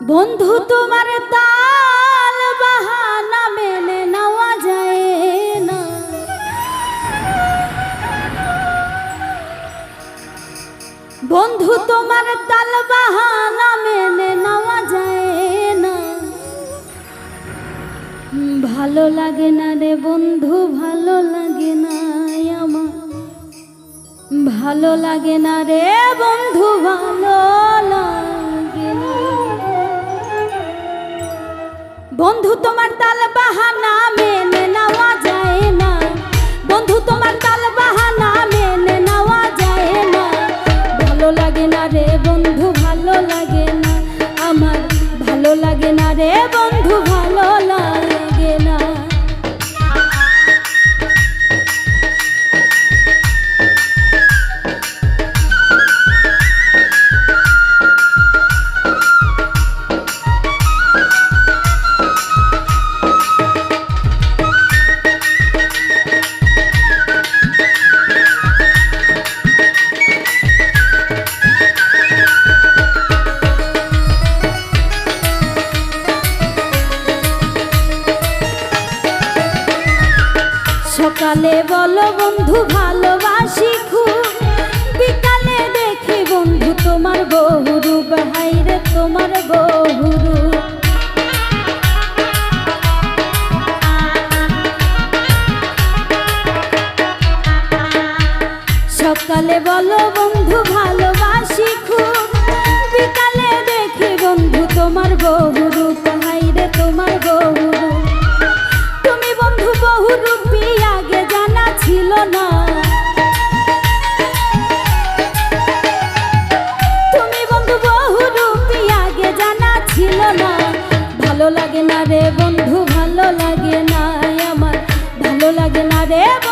বন্ধু, তোমার তাল বাহানা মেনে নেওয়া যায় না। বন্ধু, তোমার তাল বাহানা মেনে নেওয়া যায় না। ভালো লাগে না রে বন্ধু, ভালো লাগে না আমার। ভালো লাগে না রে বন্ধু, ভালো লাগে বন্ধু, তোমার তাল বাহানা মেনে নেওয়া যায় না। বন্ধু, তোমার তাল বাহানা মেনে নেওয়া যায় না। ভালো লাগে না রে বন্ধু, ভালো লাগে না। আমার ভালো লাগে না রে বন্ধু, ভালো লাগে সকালে বলো বন্ধু, ভালোবাসি খুব। বিকালে দেখি বন্ধু, তোমার বহুরু হাইরে তোমার বহুরু সকালে বলো বন্ধু, ভালোবাসি খুব। বিকালে দেখি বন্ধু, তোমার বহুরু লাগে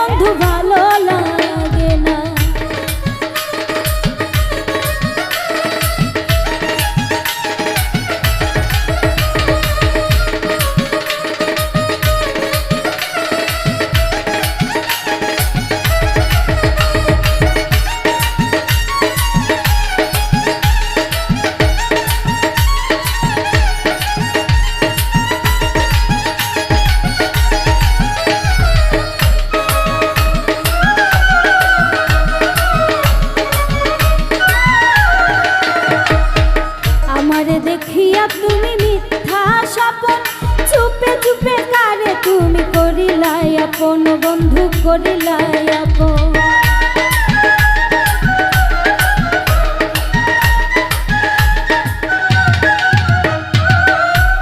আপন বন্ধু করিলাই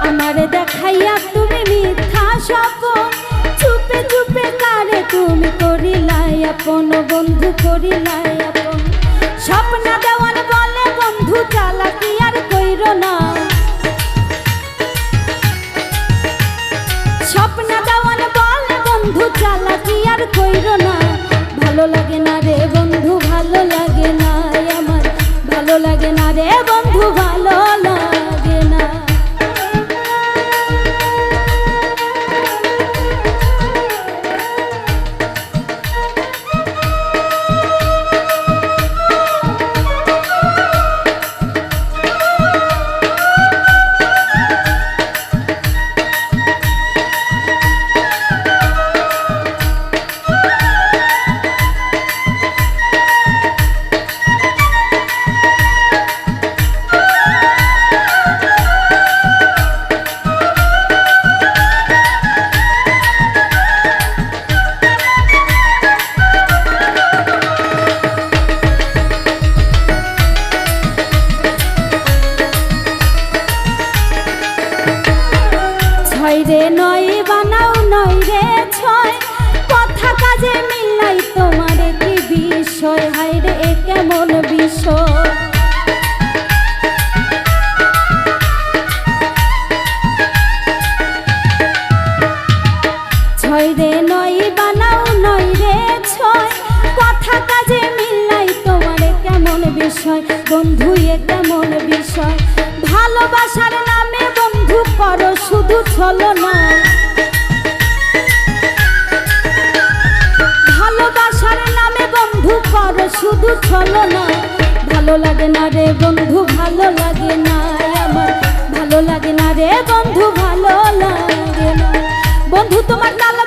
আমারে দেখাইয়া তুমি মিথ্যা স্বপন। চুপে চুপে কারে তুমি করিলাই আপন, বন্ধু করিলাই আপন। স্বপ্ন দেওয়ান ভালো ছয় রে নয় বানাও নয় রে ছয়। কথা কাজে মিল নাই তোমার কি বিষয়। হাই রে কেমন বিষয়? ছয় রে নয় বানাও নয় রে ছয়। কথা কাজে মিল নাই তোমার কেমন বিষয়? বন্ধু, এ কেমন বিষয়? ভালোবাসার করো ছলো না। ভালোবাসার নামে বন্ধু কর, শুধু চলো না। ভালো লাগে না রে বন্ধু, ভালো লাগে না আমার। ভালো রে বন্ধু, ভালো লাগে না। বন্ধু, তোমার তাল